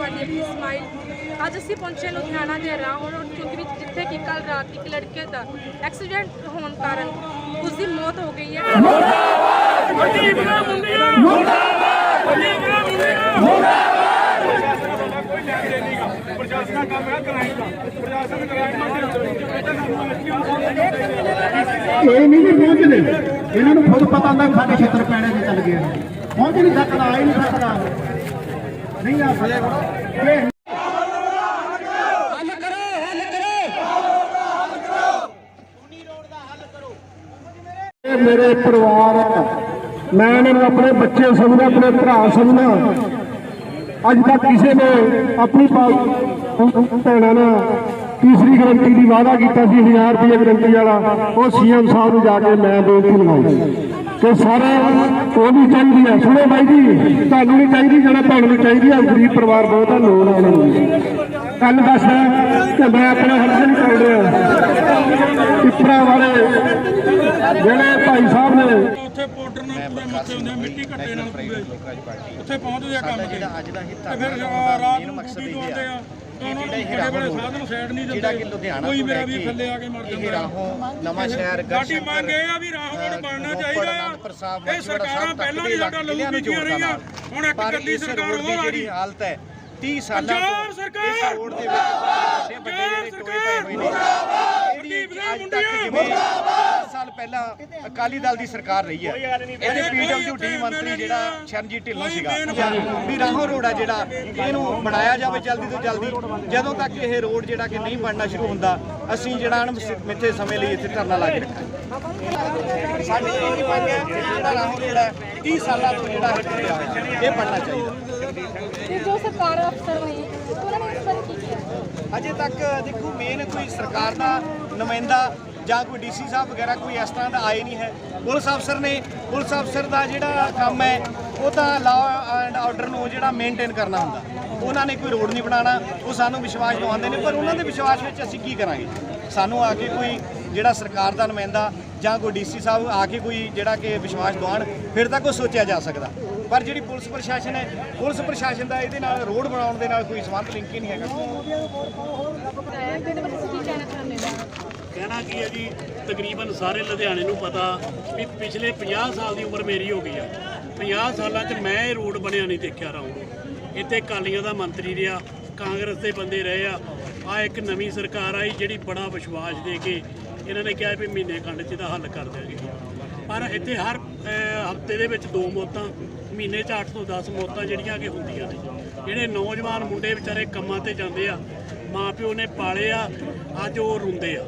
ਤੁਹਾਡੀ ਆਪਣੀ ਸਮਾਈਲ ਅੱਜ ਅਸੀਂ ਪਹੁੰਚੇ ਲੁਧਿਆਣਾ ਦੇ ਰਾਹੋਂ ਰੋਡ ਚੌਂਕ ਵਿੱਚ, ਜਿੱਥੇ ਕਿ ਕੱਲ ਰਾਤ ਇੱਕ ਲੜਕੇ ਦਾ ਐਕਸੀਡੈਂਟ ਹੋਣ ਕਾਰਨ ਉਸ ਦੀ ਮੌਤ ਹੋ ਗਈ ਹੈ। ਪ੍ਰਸ਼ਾਸਨ ਦਾ ਕੰਮ ਹੈ ਕਰਾਈ ਦਾ ਪ੍ਰਸ਼ਾਸਨ ਕਰਾਈ ਇਹ ਨਹੀਂ ਵੀ ਪਹੁੰਚਦੇ ਇਹਨਾਂ ਨੂੰ ਖੁਦ ਪਤਾ ਹੁੰਦਾ ਸਾਡੇ ਖੇਤਰ ਪੈਣੇ ਤੇ ਚੱਲ ਗਏ ਨੇ। ਪਹੁੰਚ ਨਹੀਂ ਸਕਦਾ ਆ ਹੀ ਨਹੀਂ ਸਕਦਾ ਨਹੀਂ ਆ ਸਕਦਾ। ਇਹ ਇਹ ਮੇਰੇ ਪਰਿਵਾਰ। ਮੈਂ ਇਹਨਾਂ ਨੂੰ ਆਪਣੇ ਬੱਚੇ ਸਮਝਦਾ ਆਪਣੇ ਭਰਾ ਸਮਝਦਾ। ਅੱਜ ਤੱਕ ਕਿਸੇ ਨੇ ਆਪਣੀ ਭੈਣਾਂ ਨਾਲ ਤੀਸਰੀ ਗਰੰਟੀ ਦੀ ਵਾਅਦਾ ਕੀਤਾ ਸੀ 1000 ਰੁਪਏ ਗਰੰਟੀ ਵਾਲਾ। ਉਹ ਸੀਐਮ ਸਾਹਿਬ ਨੂੰ ਜਾ ਕੇ ਮੈਂ ਬੇਨਤੀ ਲਗਾਈ ਕਿ ਸਾਰੇ ਉਹ ਵੀ ਚਾਹੀਦੀ ਹੈ ਸੁਣੋ ਬਾਈ ਜੀ, ਤੁਹਾਨੂੰ ਨਹੀਂ ਚਾਹੀਦੀ, ਜਿਹੜਾ ਤੁਹਾਨੂੰ ਚਾਹੀਦੀ ਹੈ ਗਰੀਬ ਪਰਿਵਾਰ ਬਹੁਤ ਆ ਲੋੜ ਆ। ਉਹਨਾਂ ਨੂੰ ਕੱਲ ਦੱਸਿਆ ਕਿ ਮੈਂ ਆਪਣੇ ਹੱਥ ਨਹੀਂ ਕਰ ਰਿਹਾ। ਪਿੱਪਰਾ ਵਾਲੇ ਜਿਹੜੇ ਭਾਈ ਸਾਹਿਬ ਨੇ ਉੱਥੇ ਪਾਊਡਰ ਨਾਲ ਪੂਰੇ ਮੱਥੇ ਹੁੰਦੇ ਮਿੱਟੀ ਘੱਟੇ ਨਾਲ ਪੂਰੇ। ਉੱਥੇ ਪਹੁੰਚਦੇ ਆ ਕੰਮ ਤੇ। ਫਿਰ ਰਾਤ ਨੂੰ ਡਿਊਟੀ ਤੋਂ ਆਉਂਦੇ ਆ। ਜਿਹੜਾ ਕਿ ਲੁਧਿਆਣਾ ਕੋਈ ਮੇਰਾ ਵੀ ਥੱਲੇ ਆ ਕੇ ਮਰ ਜਾਂਦਾ। ਰਾਹੋਂ ਨਵਾਂ ਸ਼ਹਿਰ ਸਾਡੀ ਮੰਗ ਇਹ ਆ ਵੀ ਰਾਹੋਂ ਰੋਡ ਬਣਨਾ ਚਾਹੀਦਾ। ਆ ਇਹ ਸਰਕਾਰਾਂ ਪਹਿਲਾਂ ਵੀ ਸਾਡਾ ਲਹੂ ਪੀਤੀਆਂ ਰਹੀਆਂ। ਹੁਣ ਇੱਕ ਇਸ ਸਰਕਾਰ ਹੋਰ ਆ ਜਿਹੜੀ ਗਈ। ਹਾਲਤ ਹੈ 30 ਸਾਲਾਂ ਤੋਂ ਸਰਕਾਰ! ਰੋਡ ਦੇ ਵਿੱਚ ਵੱਡੇ ਜਿਹੜੇ ਟੋਏ ਪਏ ਹੋਏ ਨੇ। ਇਹਦੀ ਅੱਜ ਤੱਕ ਜਿਵੇਂ 10 ਸਾਲ ਪਹਿਲਾਂ ਅਕਾਲੀ ਦਲ ਦੀ ਸਰਕਾਰ ਰਹੀ ਹੈ। ਇਹਦੇ ਪੀਡਬਲਯੂਡੀ ਮੰਤਰੀ ਜਿਹੜਾ ਸ਼ਰਨਜੀਤ ਢਿੱਲੋਂ ਸੀਗਾ। ਵੀ ਰਾਹੋਂ ਰੋਡ ਆ ਜਿਹੜਾ ਇਹਨੂੰ ਬਣਾਇਆ ਜਾਵੇ ਜਲਦੀ ਤੋਂ ਜਲਦੀ। ਜਦੋਂ ਤੱਕ ਇਹ ਰੋਡ ਜਿਹੜਾ ਕਿ ਨਹੀਂ ਬਣਨਾ ਸ਼ੁਰੂ ਹੁੰਦਾ ਅਸੀਂ ਜਿਹੜਾ ਅਣਮਿੱਥੇ ਸਮੇਂ ਲਈ ਇੱਥੇ ਧਰਨਾ ਲਾ ਕੇ ਰੱਖਾਂਗੇ। ਸਾਡੀ ਇਹ ਨਹੀਂ ਮੰਗ ਹੈ ਕਿ ਜਿਹੜਾ ਰਾਹੋਂ ਰੋਡ ਹੈ 30 ਸਾਲਾਂ ਤੋਂ ਜਿਹੜਾ ਹੋਇਆ, ਇਹ ਬਣਨਾ ਚਾਹੀਦਾ। ਤੇ ਜੋ ਸਰਕਾਰ ਅਫਸਰ ਹੋਈ ਉਹਨਾਂ ਨੇ ਇਸ ਬਾਰੇ ਕੀ ਕੀਤਾ ਅਜੇ ਤੱਕ ਦੇਖੋ ਮੇਨ ਕੋਈ ਸਰਕਾਰ ਦਾ ਨੁਮਾਇੰਦਾ ਜਾਂ ਕੋਈ ਡੀਸੀ ਸਾਹਿਬ ਵਗੈਰਾ ਕੋਈ ਇਸ ਤਰ੍ਹਾਂ ਦਾ ਆਏ ਨਹੀਂ ਹੈ। ਪੁਲਿਸ ਅਫਸਰ ਨੇ, ਪੁਲਿਸ ਅਫਸਰ ਦਾ ਜਿਹੜਾ ਕੰਮ ਹੈ, ਉਹ ਤਾਂ ਲਾਅ ਐਂਡ ਆਰਡਰ ਨੂੰ ਜਿਹੜਾ ਮੇਨਟੇਨ ਕਰਨਾ ਹੁੰਦਾ। ਉਹਨਾਂ ਨੇ ਕੋਈ ਰੋਡ ਨਹੀਂ ਬਣਾਉਣਾ, ਉਹ ਸਾਨੂੰ ਵਿਸ਼ਵਾਸ ਦਿਵਾਉਂਦੇ ਨੇ, ਪਰ ਉਹਨਾਂ ਦੇ ਵਿਸ਼ਵਾਸ ਵਿੱਚ ਅਸੀਂ ਕੀ ਕਰਾਂਗੇ? ਸਾਨੂੰ ਆ ਕੇ ਕੋਈ ਜਿਹੜਾ ਸਰਕਾਰ ਦਾ ਨੁਮਾਇੰਦਾ ਜਾਂ ਕੋਈ ਡੀਸੀ ਸਾਹਿਬ ਆ ਕੇ ਕੋਈ ਜਿਹੜਾ ਕਿ ਵਿਸ਼ਵਾਸ ਦਿਵਾਉਣ, ਫਿਰ ਤਾਂ ਕੋਈ ਸੋਚਿਆ ਜਾ ਸਕਦਾ। ਪਰ ਜਿਹੜੀ ਪੁਲਿਸ ਪ੍ਰਸ਼ਾਸਨ ਹੈ, ਪੁਲਿਸ ਪ੍ਰਸ਼ਾਸਨ ਦਾ ਇਹਦੇ ਨਾਲ ਰੋਡ ਬਣਾਉਣ ਦੇ ਨਾਲ ਕੋਈ ਸੰਬੰਧ ਲਿੰਕ ਹੀ ਨਹੀਂ ਹੈਗਾ। ਕਹਿਣਾ ਕੀ ਹੈ ਜੀ, ਤਕਰੀਬਨ ਸਾਰੇ ਲੁਧਿਆਣੇ ਨੂੰ ਪਤਾ ਵੀ ਪਿਛਲੇ 50 ਸਾਲ ਦੀ ਉਮਰ ਮੇਰੀ ਹੋ ਗਈ ਆ। 50 ਸਾਲਾਂ 'ਚ ਮੈਂ ਇਹ ਰੋਡ ਬਣਿਆ ਨਹੀਂ ਦੇਖਿਆ ਰਹੂੰ ਇੱਥੇ ਕਾਲੀਆਂ ਦਾ ਮੰਤਰੀ ਰਿਹਾ, ਕਾਂਗਰਸ ਦੇ ਬੰਦੇ ਰਹੇ ਆ। ਆ ਇੱਕ ਨਵੀਂ ਸਰਕਾਰ ਆਈ ਜਿਹੜੀ ਬੜਾ ਵਿਸ਼ਵਾਸ ਦੇ ਕੇ ਇਹਨਾਂ ਨੇ ਕਿਹਾ ਵੀ ਮਹੀਨੇ ਖੰਡ 'ਚ ਇਹਦਾ ਹੱਲ ਕਰ ਦਿਆਂਗੇ। ਪਰ ਇੱਥੇ ਹਰ ਹਫ਼ਤੇ ਦੇ ਵਿੱਚ ਦੋ ਮੌਤਾਂ, ਮਹੀਨੇ 'ਚ 8 ਤੋਂ 10 ਮੌਤਾਂ ਜਿਹੜੀਆਂ ਕਿ ਹੁੰਦੀਆਂ ਨੇ। ਜਿਹੜੇ ਨੌਜਵਾਨ ਮੁੰਡੇ ਵਿਚਾਰੇ ਕੰਮਾਂ ਤੇ ਜਾਂਦੇ ਆ ਮਾਂ ਪਿਓ ਨੇ ਪਾਲੇ ਆ, ਅੱਜ ਉਹ ਰੋਂਦੇ ਆ।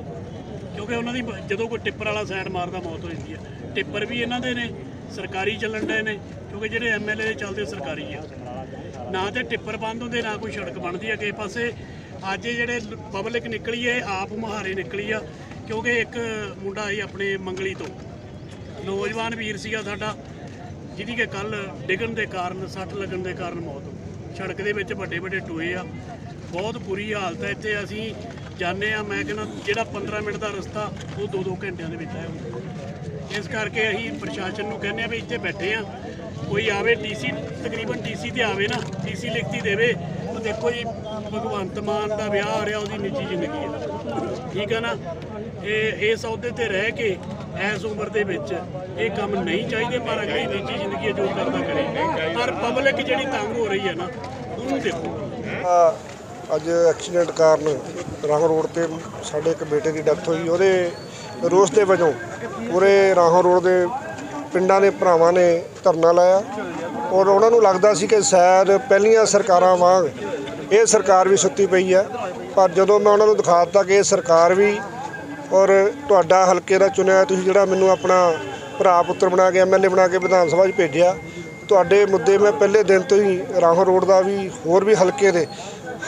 ਕਿਉਂਕਿ ਉਹਨਾਂ ਦੀ ਜਦੋਂ ਕੋਈ ਟਿੱਪਰ ਵਾਲਾ ਸਾਈਡ ਮਾਰਦਾ, ਮੌਤ ਹੋ ਜਾਂਦੀ ਹੈ ਟਿੱਪਰ ਵੀ ਇਹਨਾਂ ਦੇ ਨੇ, ਸਰਕਾਰੀ ਚੱਲਣ ਦੇ ਨੇ, ਕਿਉਂਕਿ ਜਿਹੜੇ ਐਮਐਲਏ ਦੇ ਚੱਲਦੇ ਸਰਕਾਰੀ ਆ। ਨਾ ਤੇ ਟਿੱਪਰ ਬੰਦ ਹੁੰਦੇ, ਨਾ ਕੋਈ ਸੜਕ ਬਣਦੀ ਆ ਪਾਸੇ। ਅੱਜ ਜਿਹੜੇ ਪਬਲਿਕ ਨਿਕਲੀ ਹੈ ਆਪ ਮੁਹਾਰੇ ਨਿਕਲੀ ਆ, ਕਿਉਂਕਿ ਇੱਕ ਮੁੰਡਾ ਸੀ ਆਪਣੇ ਮੰਗਲੀ ਤੋਂ। ਨੌਜਵਾਨ ਵੀਰ ਸੀਗਾ ਸਾਡਾ, ਜਿਹਦੀ ਕਿ ਕੱਲ ਡਿੱਗਣ ਦੇ ਕਾਰਨ, ਸੱਟ ਲੱਗਣ ਦੇ ਕਾਰਨ ਮੌਤ ਹੋ ਗਈ। ਸੜਕ ਦੇ ਵਿੱਚ ਵੱਡੇ ਵੱਡੇ ਟੋਏ ਆ, ਬਹੁਤ ਬੁਰੀ ਹਾਲਤ ਹੈ ਇੱਥੇ ਅਸੀਂ ਜਾਂਦੇ ਆ, ਮੈਂ ਕਹਿੰਦਾ ਜਿਹੜਾ 15 ਮਿੰਟ ਦਾ ਰਸਤਾ, ਉਹ 2-2 ਘੰਟਿਆਂ ਦੇ ਵਿੱਚ ਹੈ ਇਸ ਕਰਕੇ ਅਸੀਂ ਪ੍ਰਸ਼ਾਸਨ ਨੂੰ ਕਹਿੰਦੇ ਆ ਵੀ ਇੱਥੇ ਬੈਠੇ ਆ। ਕੋਈ ਆਵੇ ਡੀਸੀ, ਤਕਰੀਬਨ ਡੀਸੀ ਤੇ ਆਵੇ ਨਾ, ਡੀਸੀ ਲਿਖਤੀ ਦੇਵੇ, ਉਹ ਦੇਖੋ ਜੀ, ਭਗਵੰਤ ਮਾਨ ਦਾ ਵਿਆਹ ਹੋ ਰਿਹਾ, ਉਹਦੀ ਨਿੱਜੀ ਜ਼ਿੰਦਗੀ ਹੈ ਠੀਕ ਹੈ ਨਾ? ਇਹ, ਇਸ ਅਹੁਦੇ ਤੇ ਰਹਿ ਕੇ ਇਸ ਉਮਰ ਦੇ ਵਿੱਚ ਇਹ ਕੰਮ ਨਹੀਂ ਚਾਹੀਦੇ, ਪਰ ਅਗਲੀ ਨਿੱਜੀ ਜ਼ਿੰਦਗੀ ਜੋ ਕਰਦਾ ਕਰੇ। ਪਰ ਪਬਲਿਕ ਜਿਹੜੀ ਤੰਗ ਹੋ ਰਹੀ ਹੈ ਨਾ, ਉਹਨੂੰ ਦੇਖੋ। ਅੱਜ ਐਕਸੀਡੈਂਟ ਕਾਰਨ ਰਾਹੋਂ ਰੋਡ ਤੇ ਸਾਡੇ ਇੱਕ ਬੇਟੇ ਦੀ ਡੈਥ ਹੋਈ। ਉਹਦੇ ਰੋਸ ਦੇ ਵਜੋਂ ਪੂਰੇ ਰਾਹੋਂ ਰੋਡ ਦੇ ਪਿੰਡਾਂ ਦੇ ਭਰਾਵਾਂ ਨੇ ਧਰਨਾ ਲਾਇਆ। ਔਰ ਉਹਨਾਂ ਨੂੰ ਲੱਗਦਾ ਸੀ ਕਿ ਸ਼ਾਇਦ ਪਹਿਲੀਆਂ ਸਰਕਾਰਾਂ ਵਾਂਗ ਇਹ ਸਰਕਾਰ ਵੀ ਸੁੱਤੀ ਪਈ ਹੈ। ਪਰ ਜਦੋਂ ਮੈਂ ਉਹਨਾਂ ਨੂੰ ਦਿਖਾ ਦਿੱਤਾ ਕਿ ਇਹ ਸਰਕਾਰ ਵੀ ਔਰ ਤੁਹਾਡਾ ਹਲਕੇ ਦਾ ਚੁਣਿਆ ਤੁਸੀਂ ਜਿਹੜਾ ਮੈਨੂੰ ਆਪਣਾ ਭਰਾ ਪੁੱਤਰ ਬਣਾ ਕੇ ਐਮਐਲਏ ਬਣਾ ਕੇ ਵਿਧਾਨ ਸਭਾ 'ਚ ਭੇਜਿਆ। ਤੁਹਾਡੇ ਮੁੱਦੇ ਮੈਂ ਪਹਿਲੇ ਦਿਨ ਤੋਂ ਹੀ ਰਾਹੋਂ ਰੋਡ ਦਾ ਵੀ, ਹੋਰ ਵੀ ਹਲਕੇ ਦੇ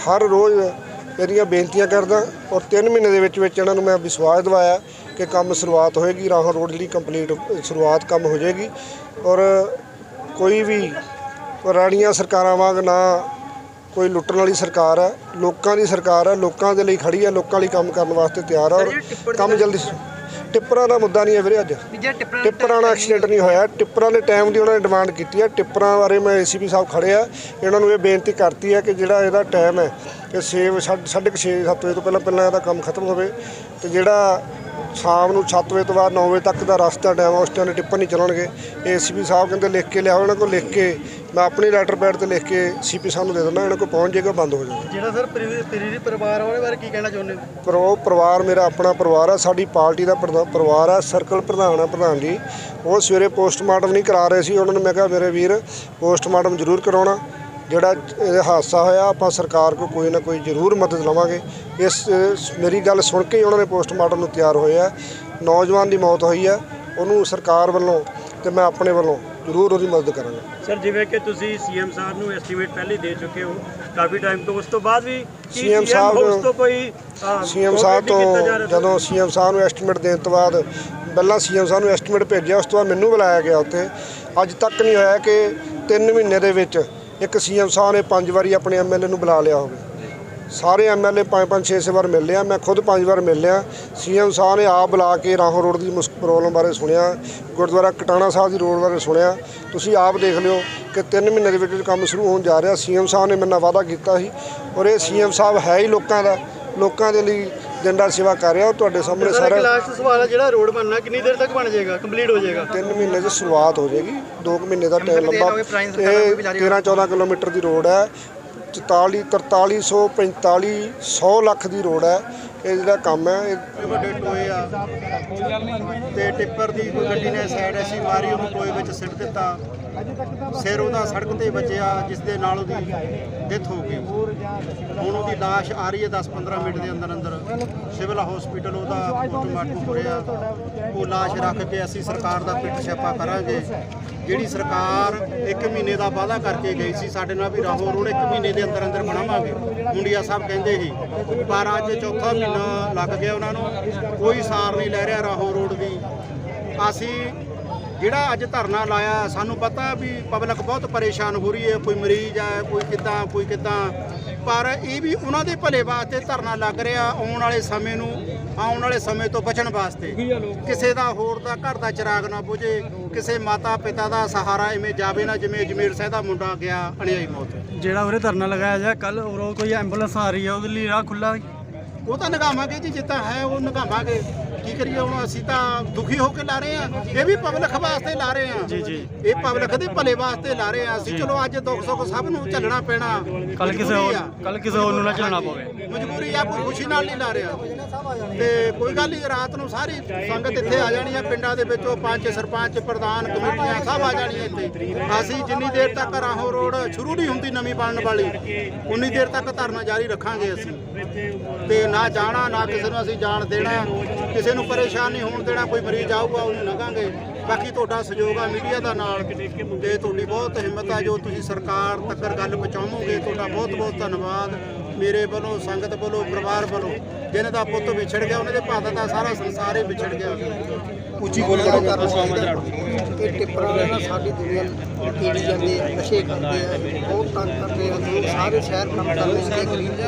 ਹਰ ਰੋਜ਼ ਇਹਦੀਆਂ ਬੇਨਤੀਆਂ ਕਰਦਾ ਔਰ 3 ਮਹੀਨੇ ਦੇ ਵਿੱਚ ਵਿੱਚ ਇਹਨਾਂ ਨੂੰ ਮੈਂ ਵਿਸ਼ਵਾਸ ਦਿਵਾਇਆ ਕਿ ਕੰਮ ਸ਼ੁਰੂਆਤ ਹੋਏਗੀ, ਰਾਹੋਂ ਰੋਡ ਜਿਹੜੀ ਕੰਪਲੀਟ ਸ਼ੁਰੂਆਤ ਕੰਮ ਹੋ ਜਾਏਗੀ। ਔਰ ਕੋਈ ਵੀ ਪੁਰਾਣੀਆਂ ਸਰਕਾਰਾਂ ਵਾਂਗ ਨਾ ਕੋਈ ਲੁੱਟਣ ਵਾਲੀ ਸਰਕਾਰ ਹੈ ਲੋਕਾਂ ਦੀ ਸਰਕਾਰ ਹੈ ਲੋਕਾਂ ਦੇ ਲਈ ਖੜੀ ਹੈ ਲੋਕਾਂ ਲਈ ਕੰਮ ਕਰਨ ਵਾਸਤੇ ਤਿਆਰ ਹੈ ਔਰ ਕੰਮ ਜਲਦੀ ਟਿੱਪਰਾਂ ਦਾ ਮੁੱਦਾ ਨਹੀਂ ਹੈ ਵੀਰੇ ਅੱਜ। ਟਿੱਪਰਾਂ ਨਾਲ ਐਕਸੀਡੈਂਟ ਨਹੀਂ ਹੋਇਆ ਟਿੱਪਰਾਂ ਦੇ ਟਾਈਮ ਦੀ ਉਹਨਾਂ ਨੇ ਡਿਮਾਂਡ ਕੀਤੀ ਹੈ। ਟਿੱਪਰਾਂ ਬਾਰੇ ਮੈਂ ਏਸੀਪੀ ਸਾਹਿਬ ਖੜੇ ਆ ਇਹਨਾਂ ਨੂੰ ਇਹ ਬੇਨਤੀ ਕਰਤੀ ਹੈ ਕਿ ਜਿਹੜਾ ਇਹਦਾ ਟਾਈਮ ਹੈ ਕਿ 6 ਸਾਢੇ ਕੁ ਛੇ 7 ਵਜੇ ਤੋਂ ਪਹਿਲਾਂ ਪਹਿਲਾਂ ਇਹਦਾ ਕੰਮ ਖਤਮ ਹੋਵੇ ਤੇ ਜਿਹੜਾ ਸ਼ਾਮ ਨੂੰ 7 ਵਜੇ ਤੋਂ ਬਾਅਦ 9 ਵਜੇ ਤੱਕ ਦਾ ਰਸਤਾ ਟਾਈਮ ਉਸ ਟਾਈਮ ਟਿੱਪਰ ਨਹੀਂ ਚੱਲਣਗੇ। ਏਸੀਪੀ ਸਾਹਿਬ ਕਹਿੰਦੇ ਲਿਖ ਕੇ ਲਿਆਓ ਇਹਨਾਂ ਕੋਲ ਲਿਖ ਕੇ ਮੈਂ ਆਪਣੀ ਲੈਟਰ ਪੈਡ ਤੇ ਲਿਖ ਕੇ ਸੀਪੀ ਸਾਹਿਬ ਨੂੰ ਦੇ ਦਿੰਦਾ ਇਹਨਾਂ ਕੋਲ ਪਹੁੰਚ ਜਾਏਗਾ ਬੰਦ ਹੋ ਜਾਏਗਾ। ਜਿਹੜਾ ਸਰ ਪਰਿਵਾਰ ਪਰਿਵਾਰ ਉਹਦੇ ਬਾਰੇ ਕੀ ਕਹਿਣਾ ਚਾਹੁੰਦੇ ਹੋ? ਪਰ ਉਹ ਪਰਿਵਾਰ ਮੇਰਾ ਆਪਣਾ ਪਰਿਵਾਰ ਆ ਸਾਡੀ ਪਾਰਟੀ ਦਾ ਪਰਿਵਾਰ ਆ ਸਰਕਲ ਪ੍ਰਧਾਨ ਆ ਪ੍ਰਧਾਨ ਜੀ। ਉਹ ਸਵੇਰੇ ਪੋਸਟਮਾਰਟਮ ਨਹੀਂ ਕਰਾ ਰਹੇ ਸੀ ਉਹਨਾਂ ਨੂੰ ਮੈਂ ਕਿਹਾ ਮੇਰੇ ਵੀਰ ਪੋਸਟਮਾਰਟਮ ਜ਼ਰੂਰ ਕਰਾਉਣਾ। ਜਿਹੜਾ ਇਹ ਹਾਦਸਾ ਹੋਇਆ ਆਪਾਂ ਸਰਕਾਰ ਕੋ ਕੋਈ ਨਾ ਕੋਈ ਜ਼ਰੂਰ ਮਦਦ ਲਵਾਂਗੇ। ਇਸ ਮੇਰੀ ਗੱਲ ਸੁਣ ਕੇ ਹੀ ਉਹਨਾਂ ਨੇ ਪੋਸਟਮਾਰਟਮ ਨੂੰ ਤਿਆਰ ਹੋਏ ਆ। ਨੌਜਵਾਨ ਦੀ ਮੌਤ ਹੋਈ ਆ ਉਹਨੂੰ ਸਰਕਾਰ ਵੱਲੋਂ ਤੇ ਮੈਂ ਆਪਣੇ ਵੱਲੋਂ ਜ਼ਰੂਰ ਉਹਦੀ ਮਦਦ ਕਰਾਂਗਾ। ਸਰ ਜਿਵੇਂ ਕਿ ਤੁਸੀਂ ਸੀਐਮ ਸਾਹਿਬ ਨੂੰ ਐਸਟੀਮੇਟ ਪਹਿਲੇ ਦੇ ਚੁੱਕੇ ਹੋ ਕਾਫੀ ਟਾਈਮ ਤੋਂ ਉਸ ਤੋਂ ਬਾਅਦ ਵੀ CM ਸਾਹਿਬ ਤੋਂ ਕੋਈ ਸੀਐਮ ਸਾਹਿਬ ਤੋਂ ਜਦੋਂ ਸੀਐਮ ਸਾਹਿਬ ਨੂੰ ਐਸਟੀਮੇਟ ਦੇਣ ਤੋਂ ਬਾਅਦ ਪਹਿਲਾਂ ਸੀਐਮ ਸਾਹਿਬ ਨੂੰ ਐਸਟੀਮੇਟ ਭੇਜਿਆ ਉਸ ਤੋਂ ਬਾਅਦ ਮੈਨੂੰ ਬੁਲਾਇਆ ਗਿਆ ਉੱਥੇ। ਅੱਜ ਤੱਕ ਨਹੀਂ ਹੋਇਆ ਕਿ 3 ਮਹੀਨੇ ਦੇ ਵਿੱਚ ਇੱਕ ਸੀਐਮ ਸਾਹਿਬ ਨੇ ਪੰਜ ਵਾਰੀ ਆਪਣੇ ਐਮਐਲਏ ਨੂੰ ਬੁਲਾ ਲਿਆ ਹੋਵੇ। ਸਾਰੇ ਐਮਐਲਏ ਪੰਜ ਪੰਜ, ਛੇ ਛੇ ਵਾਰ ਮਿਲ ਲਿਆ। ਮੈਂ ਖੁਦ ਪੰਜ ਵਾਰ ਮਿਲ ਲਿਆ। ਸੀਐਮ ਸਾਹਿਬ ਨੇ ਆਪ ਬੁਲਾ ਕੇ ਰਾਹੋਂ ਰੋਡ ਦੀ ਮੁਸ਼ਕ ਪ੍ਰੋਬਲਮ ਬਾਰੇ ਸੁਣਿਆ। ਗੁਰਦੁਆਰਾ ਕਟਾਣਾ ਸਾਹਿਬ ਦੀ ਰੋਡ ਬਾਰੇ ਸੁਣਿਆ। ਤੁਸੀਂ ਆਪ ਦੇਖ ਲਿਓ ਕਿ 3 ਮਹੀਨੇ ਦੇ ਵਿੱਚ ਵਿੱਚ ਕੰਮ ਸ਼ੁਰੂ ਹੋਣ ਜਾ ਰਿਹਾ। ਸੀਐਮ ਸਾਹਿਬ ਨੇ ਮੇਰੇ ਨਾਲ ਵਾਅਦਾ ਕੀਤਾ ਸੀ। ਔਰ ਇਹ ਸੀਐਮ ਸਾਹਿਬ ਹੈ ਹੀ ਲੋਕਾਂ ਦਾ। ਲੋਕਾਂ ਦੇ ਲਈ ਜੰਡਾ ਸੇਵਾ ਕਰ ਰਿਹਾ ਉਹ ਤੁਹਾਡੇ ਸਾਹਮਣੇ ਸਰ ਲਾਸਟ ਸਵਾਲ ਹੈ ਜਿਹੜਾ ਰੋਡ ਬਣਨਾ ਕਿੰਨੀ ਦੇਰ ਤੱਕ ਬਣ ਜਾਏਗਾ? ਕੰਪਲੀਟ ਹੋ ਜਾਏਗਾ? 3 ਮਹੀਨੇ 'ਚ ਸ਼ੁਰੂਆਤ ਹੋ ਜਾਏਗੀ 2 ਮਹੀਨੇ ਦਾ ਟਾਈਮ ਲੰਬਾ। ਇਹ 13 14 ਕਿਲੋਮੀਟਰ ਦੀ ਰੋਡ ਹੈ 44 4300 4500 ਲੱਖ ਦੀ ਰੋਡ ਹੈ। ਇਹ ਜਿਹੜਾ ਕੰਮ ਹੈ ਇਹ ਵੱਡੇ ਟੋਏ ਆ ਤੇ ਟਿੱਪਰ ਦੀ ਕੋਈ ਗੱਡੀ ਨੇ ਸਾਈਡ ਐਸੀ ਮਾਰੀ ਉਹਨੂੰ ਟੋਏ ਵਿੱਚ ਸਿੱਟ ਦਿੱਤਾ। ਸਿਰ ਉਹਦਾ ਸੜਕ ਤੇ ਵੱਜਿਆ, ਜਿਸ ਦੇ ਨਾਲ ਉਹਦੀ ਡੈਥ ਹੋ ਗਈ। ਹੁਣ ਉਹਦੀ ਲਾਸ਼ ਆ ਰਹੀ ਹੈ 10-15 ਮਿੰਟ ਦੇ ਅੰਦਰ ਅੰਦਰ। ਸਿਵਲ ਹਸਪੀਟਲ ਉਹਦਾ ਪੋਸਟਮਾਰਟਮ ਹੋ ਰਿਹਾ। ਉਹ ਲਾਸ਼ ਰੱਖ ਕੇ ਅਸੀਂ ਸਰਕਾਰ ਦਾ ਪਿੱਟ ਛਾਪਾ ਕਰਾਂਗੇ। ਜਿਹੜੀ ਸਰਕਾਰ 1 ਮਹੀਨੇ ਦਾ ਵਾਅਦਾ ਕਰਕੇ ਗਈ ਸੀ ਸਾਡੇ ਨਾਲ ਵੀ ਰਾਹੋਂ ਰੋਡ 1 ਮਹੀਨੇ ਦੇ ਅੰਦਰ ਅੰਦਰ ਬਣਾਵਾਂਗੇ। ਮੁੰਡਿਆ ਸਾਹਿਬ ਕਹਿੰਦੇ ਸੀ, ਪਰ ਅੱਜ ਚੌਥਾ ਮਹੀਨਾ ਲੱਗ ਗਿਆ ਉਹਨਾਂ ਨੂੰ। ਕੋਈ ਸਾਰ ਨਹੀਂ ਲੈ ਰਿਹਾ ਰਾਹੋਂ ਰੋਡ ਦੀ ਅਸੀਂ ਜਿਹੜਾ ਅੱਜ ਧਰਨਾ ਲਾਇਆ ਸਾਨੂੰ ਪਤਾ ਵੀ ਪਬਲਿਕ ਬਹੁਤ ਪਰੇਸ਼ਾਨ ਹੋ ਰਹੀ ਹੈ ਕੋਈ ਮਰੀਜ਼ ਹੈ ਕੋਈ ਕਿੱਦਾਂ ਕੋਈ ਕਿੱਦਾਂ। ਪਰ ਇਹ ਵੀ ਉਹਨਾਂ ਦੇ ਭਲੇ ਵਾਸਤੇ ਧਰਨਾ ਲੱਗ ਰਿਹਾ ਆਉਣ ਵਾਲੇ ਸਮੇਂ ਨੂੰ ਆਉਣ ਵਾਲੇ ਸਮੇਂ ਤੋਂ ਬਚਣ ਵਾਸਤੇ। ਕਿਸੇ ਦਾ ਹੋਰ ਦਾ ਘਰ ਦਾ ਚਿਰਾਗ ਨਾ ਬੁਝੇ ਕਿਸੇ ਮਾਤਾ ਪਿਤਾ ਦਾ ਸਹਾਰਾ ਐਵੇਂ ਜਾਵੇ ਨਾ ਜਿਵੇਂ ਅਜਮੇਰ ਸਾਹਿਬ ਦਾ ਮੁੰਡਾ ਗਿਆ ਅਣਿਆਈ ਮੌਤ। ਜਿਹੜਾ ਉਰੇ ਧਰਨਾ ਲਗਾਇਆ ਜਾ ਕੱਲ ਉਹ ਕੋਈ ਐਂਬੂਲੈਂਸ ਆ ਰਹੀ ਹੈ ਉਹਦੇ ਲਈ ਰਾਹ ਖੁੱਲਾ ਉਹ ਤਾਂ ਨਗਾਵਾਂਗੇ ਜੀ ਜਿੱਦਾਂ ਹੈ ਉਹ ਨਗਾਵਾਂਗੇ। ਕੀ ਕਰੀਏ ਹੁਣ? ਅਸੀਂ ਤਾਂ ਦੁਖੀ ਹੋ ਕੇ ਲਾ ਰਹੇ ਆ ਇਹ ਵੀ ਪਬਲਿਕ ਵਾਸਤੇ ਲਾ ਰਹੇ ਆ ਜੀ ਜੀ। ਇਹ ਪਬਲਿਕ ਦੇ ਭਲੇ ਵਾਸਤੇ ਲਾ ਰਹੇ ਆ ਅਸੀਂ ਚਲੋ ਅੱਜ ਦੁੱਖ ਸੁੱਖ ਸਭ ਨੂੰ ਝੱਲਣਾ ਪੈਣਾ। ਕੱਲ ਕਿਸੇ ਹੋਰ ਕੱਲ ਕਿਸੇ ਹੋਰ ਨੂੰ ਨਾ ਚੱਲਣਾ ਪਵੇ। ਮਜਬੂਰੀ ਆ ਕੋਈ ਖੁਸ਼ੀ ਨਾਲ ਨਹੀਂ ਲਾ ਰਿਹਾ ਤੇ ਕੋਈ ਗੱਲ ਨਹੀਂ ਰਾਤ ਨੂੰ ਸਾਰੀ ਸੰਗਤ ਇੱਥੇ ਆ ਜਾਣੀ ਆ। ਪਿੰਡਾਂ ਦੇ ਵਿੱਚੋਂ ਪੰਚ ਸਰਪੰਚ ਪ੍ਰਧਾਨ ਕਮੇਟੀਆਂ ਸਭ ਆ ਜਾਣੀਆਂ ਇੱਥੇ। ਅਸੀਂ ਜਿੰਨੀ ਦੇਰ ਤੱਕ ਰਾਹੋਂ ਰੋਡ ਸ਼ੁਰੂ ਨਹੀਂ ਹੁੰਦੀ ਨਵੀਂ ਬਣਨ ਵਾਲੀ ਉਨੀ ਦੇਰ ਤੱਕ ਧਰਨਾ ਜਾਰੀ ਰੱਖਾਂਗੇ ਅਸੀਂ। ਤੇ ਨਾ ਜਾਣਾ, ਨਾ ਕਿਸੇ ਨੂੰ ਅਸੀਂ ਜਾਣ ਦੇਣਾ। ਕਿਸੇ ਨੂੰ ਪਰੇਸ਼ਾਨ ਨਹੀਂ ਹੋਣ ਦੇਣਾ, ਕੋਈ ਮਰੀਜ਼ ਆਊਗਾ, ਉਹਨੂੰ ਲੰਘਾਂਗੇ। ਬਾਕੀ ਤੁਹਾਡਾ ਸਹਿਯੋਗ ਆ ਮੀਡੀਆ ਦਾ ਨਾਲ ਤੇ ਤੁਹਾਡੀ ਬਹੁਤ ਹਿੰਮਤ ਆ ਜੋ ਤੁਸੀਂ ਸਰਕਾਰ ਤੱਕ ਗੱਲ ਪਹੁੰਚਾਵੋਗੇ ਤੁਹਾਡਾ ਬਹੁਤ ਬਹੁਤ ਧੰਨਵਾਦ। ਮੇਰੇ ਵੱਲੋਂ, ਸੰਗਤ ਵੱਲੋਂ, ਪਰਿਵਾਰ ਵੱਲੋਂ, ਜਿਹਨਾਂ ਦਾ ਪੁੱਤ ਵਿਛੜ ਗਿਆ, ਉਹਨਾਂ ਦੇ ਭਾਰਤ ਦਾ ਸਾਰਾ ਸੰਸਾਰ ਹੀ ਵਿਛੜ ਗਿਆ। ਉੱਚੀ ਬੋਲ ਇਹ ਟਿੱਪਰਾਂ ਵਾਲੇ ਨਾ ਸਾਡੀ ਦੁਨੀਆ ਕੀੜੀ ਜਾਂਦੇ ਨਸ਼ੇ ਕਰਦੇ ਆ ਬਹੁਤ ਤੰਗ ਕਰਦੇ ਆ ਲੋਕ ਸਾਰੇ ਸ਼ਹਿਰ ਕੰਮ ਨੇ ਗਰੀਬ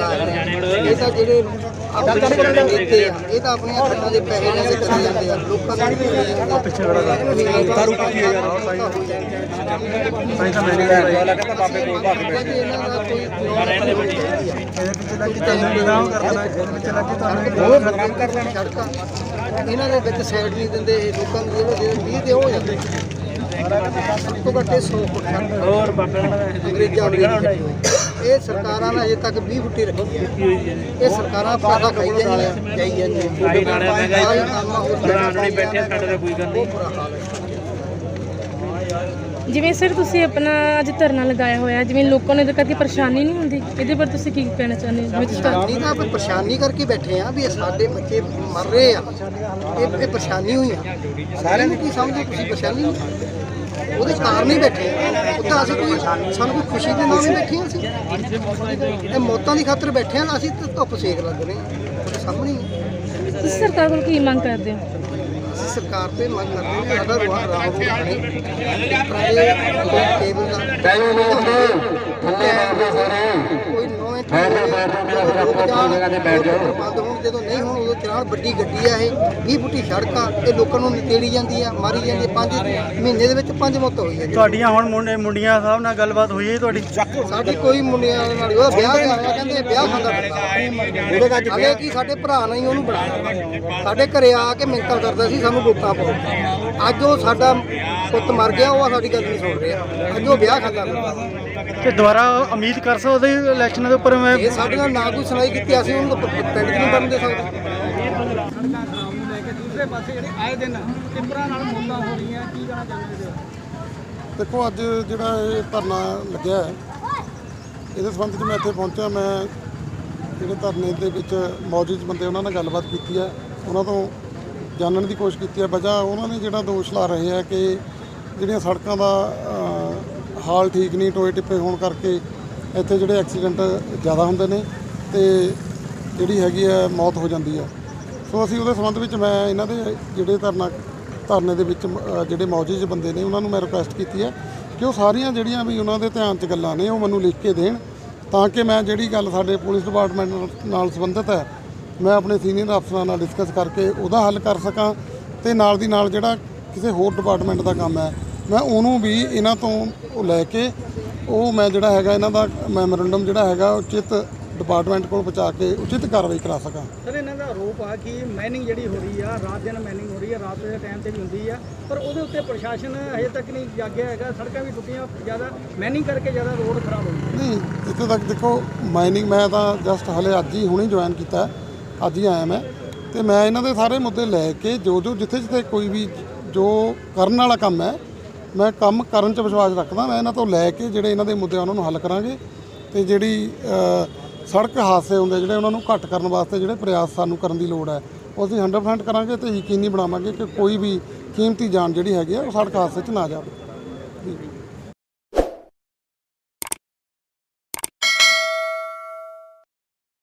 ਆ ਰਹੇ ਆ। ਇਹ ਤਾਂ ਜਿਹੜੇ ਆਪਣੇ ਨੇਤੇ ਆ ਇਹ ਤਾਂ ਆਪਣੀਆਂ ਖੱਟਾਂ ਦੇ ਪੈਸੇ ਲੈ ਕੇ ਕਰੀ ਜਾਂਦੇ ਆ ਲੋਕਾਂ ਨੂੰ ਕਰੀ ਆ ਪਿੱਛੇ ਬੜਾ ਦਾਰੂ ਪੀਤੀ ਹੈ ਯਾਰ ਸਾਈਂ ਤਾਂ ਮੇਰੇ ਵਾਲਾ ਕਹਿੰਦਾ ਬਾਬੇ ਕੋਲ ਭਾਗ ਬੈਠੇ ਇਹਨਾਂ ਦਾ ਕੋਈ ਇਹਦੇ ਲੱਗੀ ਕਰ ਦੇਣਾ ਲੱਗੀ ਕਰ ਇਹਨਾਂ ਦੇ ਵਿੱਚ ਸਾਈਡ ਨਹੀਂ ਦਿੰਦੇ ਇਹ ਲੋਕਾਂ ਨੂੰ ਜਿਹੜੇ ਜਿਹੜੇ 20 ਦੇ ਹੋ ਜਾਂਦੇ। ਘੱਟ ਇਹ 100 ਫੁੱਟ ਹੋਰ ਅੰਗਰੇਜ਼ਾਂ ਦੀ ਇਹ ਸਰਕਾਰਾਂ ਨੇ ਅਜੇ ਤੱਕ 20 ਫੁੱਟੀ ਰੱਖੀ ਹੈ। ਇਹ ਸਰਕਾਰਾਂ ਪੈਸਾ ਖਾਈ ਜਾਂਦੀਆਂ। ਜਾਈ ਜਾਂਦੀਆਂ ਨਹੀਂ ਬੈਠੇ ਸਾਡੇ ਦਾ ਕੋਈ ਗੱਲ ਨਹੀਂ। ਜਿਵੇਂ ਸਰ ਤੁਸੀਂ ਆਪਣਾ ਅੱਜ ਧਰਨਾ ਲਗਾਇਆ ਹੋਇਆ ਜਿਵੇਂ ਲੋਕਾਂ ਨੂੰ ਇਹਦੇ ਕਰਕੇ ਪਰੇਸ਼ਾਨੀ ਨਹੀਂ ਹੁੰਦੀ? ਇਹਦੇ ਪਰ ਤੁਸੀਂ ਕੀ ਕਹਿਣਾ ਚਾਹੁੰਦੇ ਹੋ? ਜਿਵੇਂ ਤੁਸੀਂ ਪਰੇਸ਼ਾਨੀ ਤਾਂ ਆਪਾਂ ਪਰੇਸ਼ਾਨੀ ਕਰਕੇ ਬੈਠੇ ਆ ਵੀ ਇਹ ਸਾਡੇ ਬੱਚੇ ਮਰ ਰਹੇ ਆ। ਇਹ ਇਹ ਪਰੇਸ਼ਾਨੀ ਹੋਈ ਆ। ਸਾਰਿਆਂ ਨੂੰ ਕੀ ਸਮਝੋ ਤੁਸੀਂ ਪਰੇਸ਼ਾਨੀ ਨਹੀਂ? ਉਹਦੇ ਕਾਰਨ ਹੀ ਬੈਠੇ ਆ ਉਹ ਤਾਂ ਅਸੀਂ ਕੋਈ ਸਾਨੂੰ ਕੋਈ ਖੁਸ਼ੀ ਦੇ ਨਾਲ ਨਹੀਂ ਬੈਠੇ ਹਾਂ ਅਸੀਂ। ਇਹ ਮੌਤਾਂ ਦੀ ਖਾਤਰ ਬੈਠੇ ਆ ਅਸੀਂ ਤਾਂ ਧੁੱਪ ਸੇਕ ਲੱਗ ਰਹੇ ਆ ਸਾਹਮਣੇ ਹੀ ਆ। ਤੁਸੀਂ ਸਰਕਾਰ ਕੋਲ ਕੀ ਮੰਗ ਕਰਦੇ ਹੋ? ਅਸੀਂ ਸਰਕਾਰ ਤੇ ਮੰਗ ਕਰਦੇ ਹਾਂ ਸਾਡਾ ਰੋਹ ਰਾਹ ਬਣੇ ਪ੍ਰਾਈਵੇਟ ਟੇਬਲ ਦਾ। ਕੋਈ ਨਵੇਂ ਕਿ ਬੰਦ ਹੋਣ ਜਦੋਂ ਨਹੀਂ ਹੋਣ ਉਦੋਂ ਚਲਾਨ ਵੱਡੀ ਗੱਡੀ ਆ ਇਹ 20 ਫੁੱਟੀ ਸੜਕ ਆ ਇਹ ਲੋਕਾਂ ਨੂੰ ਨਿਤੇੜੀ ਜਾਂਦੀ ਆ ਮਾਰੀ ਜਾਂਦੀ ਆ। ਪੰਜ ਮਹੀਨੇ ਦੇ ਵਿੱਚ ਪੰਜ ਮੌਤ ਹੋਈ ਹੈ ਜੀ ਤੁਹਾਡੀਆਂ ਹੁਣ ਮੁੰਡੇ ਮੁੰਡੀਆਂ ਸਾਹਿਬ ਨਾਲ ਗੱਲਬਾਤ ਹੋਈ ਹੈ ਤੁਹਾਡੀ? ਸਾਡੀ ਕੋਈ ਮੁੰਡਿਆਂ ਨਾਲ ਉਹਦਾ ਵਿਆਹ ਕਰਾਇਆ ਕਹਿੰਦੇ ਵਿਆਹ ਹੁੰਦਾ ਉਹਦੇ ਅੱਜ ਹਲੇ ਕੀ ਸਾਡੇ ਭਰਾ ਨੇ ਹੀ ਉਹਨੂੰ ਬਣਾਇਆ ਸਾਡੇ ਘਰੇ ਆ ਕੇ ਮਿੰਤਾਂ ਕਰਦਾ ਸੀ ਸਾਨੂੰ ਵੋਟਾਂ ਪਾਓ ਅੱਜ ਉਹ ਸਾਡਾ ਪੁੱਤ ਮਰ ਗਿਆ ਉਹ ਸਾਡੀ ਗੱਲ ਨਹੀਂ ਸੁਣ ਰਿਹਾ। ਅੱਜ ਉਹ ਵਿਆਹ ਖਾਂਦਾ। ਤੇ ਦੁਬਾਰਾ ਉਮੀਦ ਕਰ ਸਕਦੇ ਇਲੈਕਸ਼ਨਾਂ ਦੇ ਉੱਪਰ? ਮੈਂ ਇਹ ਸਾਡੇ ਨਾਲ ਨਾ ਕੋਈ ਸੁਣਾਈ ਕੀਤੀ ਅਸੀਂ ਉਹਨੂੰ ਤਾਂ ਪ- ਪਿੰਡ 'ਚ ਨਹੀਂ ਬਣਨ ਦੇ ਸਕਦੇ। ਦੇਖੋ ਅੱਜ ਜਿਹੜਾ ਇਹ ਧਰਨਾ ਲੱਗਿਆ ਹੈ ਇਹਦੇ ਸੰਬੰਧ 'ਚ ਮੈਂ ਇੱਥੇ ਪਹੁੰਚਿਆ। ਮੈਂ ਜਿਹੜੇ ਧਰਨੇ ਦੇ ਵਿੱਚ ਮੌਜੂਦ ਬੰਦੇ ਉਹਨਾਂ ਨਾਲ ਗੱਲਬਾਤ ਕੀਤੀ ਹੈ। ਉਹਨਾਂ ਤੋਂ ਜਾਣਨ ਦੀ ਕੋਸ਼ਿਸ਼ ਕੀਤੀ ਹੈ। ਵਜ੍ਹਾ ਉਹਨਾਂ ਨੇ ਜਿਹੜਾ ਦੋਸ਼ ਲਾ ਰਹੇ ਹੈ ਕਿ ਜਿਹੜੀਆਂ ਸੜਕਾਂ ਦਾ ਹਾਲ ਠੀਕ ਨਹੀਂ, ਟੋਏ ਟਿੱਪੇ ਹੋਣ ਕਰਕੇ ਇੱਥੇ ਜਿਹੜੇ ਐਕਸੀਡੈਂਟ ਜ਼ਿਆਦਾ ਹੁੰਦੇ ਨੇ ਤੇ ਜਿਹੜੀ ਹੈਗੀ ਹੈ, ਮੌਤ ਹੋ ਜਾਂਦੀ ਹੈ। ਸੋ ਅਸੀਂ ਉਹਦੇ ਸੰਬੰਧ ਵਿੱਚ ਮੈਂ ਇਹਨਾਂ ਦੇ ਜਿਹੜੇ ਧਰਨਾ, ਧਰਨੇ ਦੇ ਵਿੱਚ ਜਿਹੜੇ ਮੌਜੂਦ ਬੰਦੇ ਨੇ, ਉਹਨਾਂ ਨੂੰ ਮੈਂ ਰਿਕੁਐਸਟ ਕੀਤੀ ਹੈ ਕਿ ਉਹ ਸਾਰੀਆਂ ਜਿਹੜੀਆਂ ਵੀ ਉਹਨਾਂ ਦੇ ਧਿਆਨ 'ਚ ਗੱਲਾਂ ਨੇ, ਉਹ ਮੈਨੂੰ ਲਿਖ ਕੇ ਦੇਣ, ਤਾਂ ਕਿ ਮੈਂ ਜਿਹੜੀ ਗੱਲ ਸਾਡੇ ਪੁਲਿਸ ਡਿਪਾਰਟਮੈਂਟ ਨਾਲ- ਨਾਲ ਸੰਬੰਧਿਤ ਹੈ, ਮੈਂ ਆਪਣੇ ਸੀਨੀਅਰ ਅਫਸਰਾਂ ਨਾਲ ਡਿਸਕਸ ਕਰਕੇ ਉਹਦਾ ਹੱਲ ਕਰ ਸਕਾਂ ਤੇ ਨਾਲ ਦੀ ਨਾਲ ਜਿਹੜਾ ਕਿਸੇ ਹੋਰ ਡਿਪਾਰਟਮੈਂਟ ਦਾ ਕੰਮ ਹੈ ਮੈਂ ਉਹਨੂੰ ਵੀ ਇਹਨਾਂ ਤੋਂ ਉਹ ਲੈ ਕੇ ਉਹ ਮੈਂ ਜਿਹੜਾ ਹੈਗਾ ਇਹਨਾਂ ਦਾ ਮੈਮੋਰੰਡਮ ਜਿਹੜਾ ਹੈਗਾ ਉਚਿਤ ਡਿਪਾਰਟਮੈਂਟ ਕੋਲ ਪਹੁੰਚਾ ਕੇ ਉਚਿਤ ਕਾਰਵਾਈ ਕਰਾ ਸਕਾਂ। ਸਰ ਇਹਨਾਂ ਦਾ ਆਰੋਪ ਆ ਕਿ ਮਾਈਨਿੰਗ ਜਿਹੜੀ ਹੋ ਰਹੀ ਆ ਰਾਤ ਦਿਨ ਮਾਈਨਿੰਗ ਹੋ ਰਹੀ ਆ ਰਾਤ ਦੇ ਟਾਈਮ ਤੇ ਵੀ ਹੁੰਦੀ ਆ। ਪਰ ਉਹਦੇ ਉੱਤੇ ਪ੍ਰਸ਼ਾਸਨ ਹਜੇ ਤੱਕ ਨਹੀਂ ਜਾਗਿਆ ਹੈਗਾ। ਸੜਕਾਂ ਵੀ ਟੁੱਟੀਆਂ ਜ਼ਿਆਦਾ ਮਾਈਨਿੰਗ ਕਰਕੇ ਜ਼ਿਆਦਾ ਰੋਡ ਖਰਾਬ ਹੋ ਗਏ। ਨਹੀਂ ਜਿੱਥੇ ਤੱਕ ਦੇਖੋ ਮਾਈਨਿੰਗ ਮੈਂ ਤਾਂ ਜਸਟ ਹਲੇ ਅੱਜ ਹੀ ਹੁਣੇ ਜੁਆਇਨ ਕੀਤਾ। ਅੱਜ ਹੀ ਆਇਆ ਮੈਂ। ਤੇ ਮੈਂ ਇਹਨਾਂ ਦੇ ਸਾਰੇ ਮੁੱਦੇ ਲੈ ਕੇ ਜੋ ਜੋ ਜਿੱਥੇ ਜਿੱਥੇ ਕੋਈ ਵੀ ਜੋ ਕਰਨ ਵਾਲਾ ਕੰਮ ਹੈ ਮੈਂ ਕੰਮ ਕਰਨ 'ਚ ਵਿਸ਼ਵਾਸ ਰੱਖਦਾ, ਮੈਂ ਇਹਨਾਂ ਤੋਂ ਲੈ ਕੇ ਜਿਹੜੇ ਇਹਨਾਂ ਦੇ ਮੁੱਦੇ ਆ ਉਹਨਾਂ ਨੂੰ ਹੱਲ ਕਰਾਂਗੇ ਤੇ ਜਿਹੜੀ ਸੜਕ ਹਾਦਸੇ ਹੁੰਦੇ ਜਿਹੜੇ ਉਹਨਾਂ ਨੂੰ ਘੱਟ ਕਰਨ ਵਾਸਤੇ ਜਿਹੜੇ ਪ੍ਰਯਾਸ ਸਾਨੂੰ ਕਰਨ ਦੀ ਲੋੜ ਹੈ, ਉਹ ਅਸੀਂ 100% ਕਰਾਂਗੇ ਤੇ ਯਕੀਨੀ ਬਣਾਵਾਂਗੇ ਕਿ ਕੋਈ ਵੀ ਕੀਮਤੀ ਜਾਨ ਜਿਹੜੀ ਹੈਗੀ ਆ, ਉਹ ਸੜਕ ਹਾਦਸੇ 'ਚ ਨਾ ਜਾਵੇ।